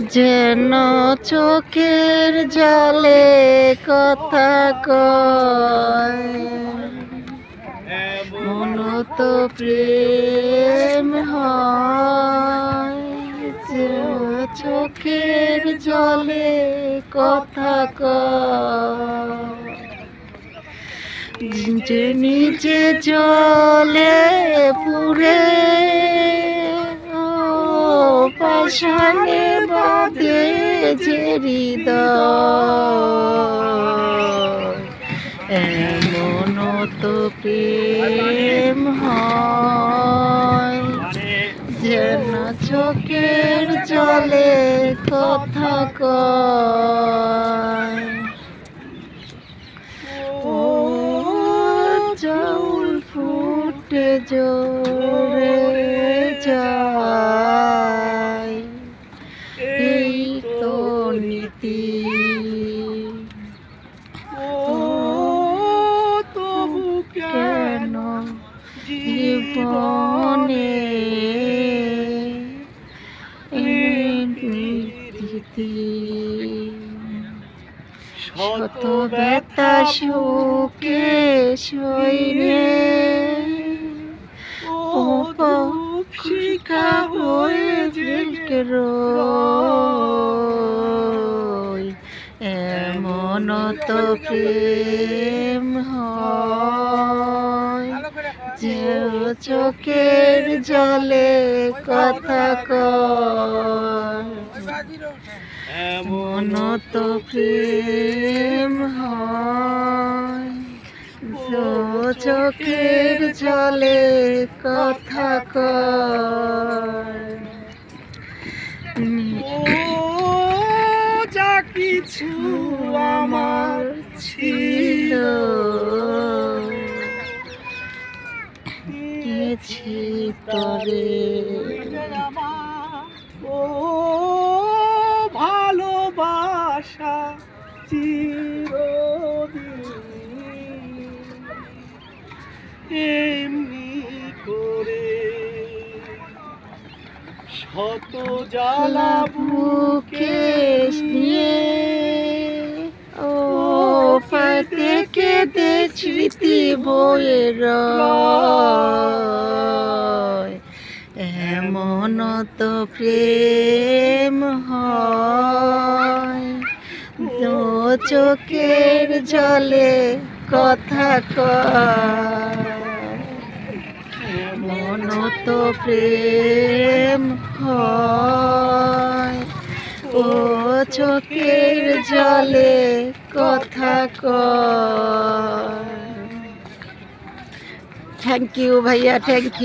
যেন চোখের জলে কথা কয়। তো প্রেম হয় চোখের জলে কথা কয়। যে নিচে জলে পুরে পাশানে বাদে যে এমন তো প্রেম হয় যেন চোখের জলে কথা কয়। ও ফুটে জোরে নীতি শত ব্যথা ও দুঃখ শিখা হয়ে এমন তো প্রেম হয়। চোখের জলে কথা এমন তো প্রেম হয় চোখের জলে কথা যা কিছু আমার ছিল। তরে ও ভালোবাসা এমনি করে শত জ্বালা বুকে নিয়ে ও পাতে কেঁদে স্মৃতি বইয়ের। এমন তো প্রেম হয়। চোখের জলে কথা কয়। মন তো প্রেম হয়। ও চোখের জলে কথা কয়। থ্যাংক ইউ ভাইয়া থ্যাংক ইউ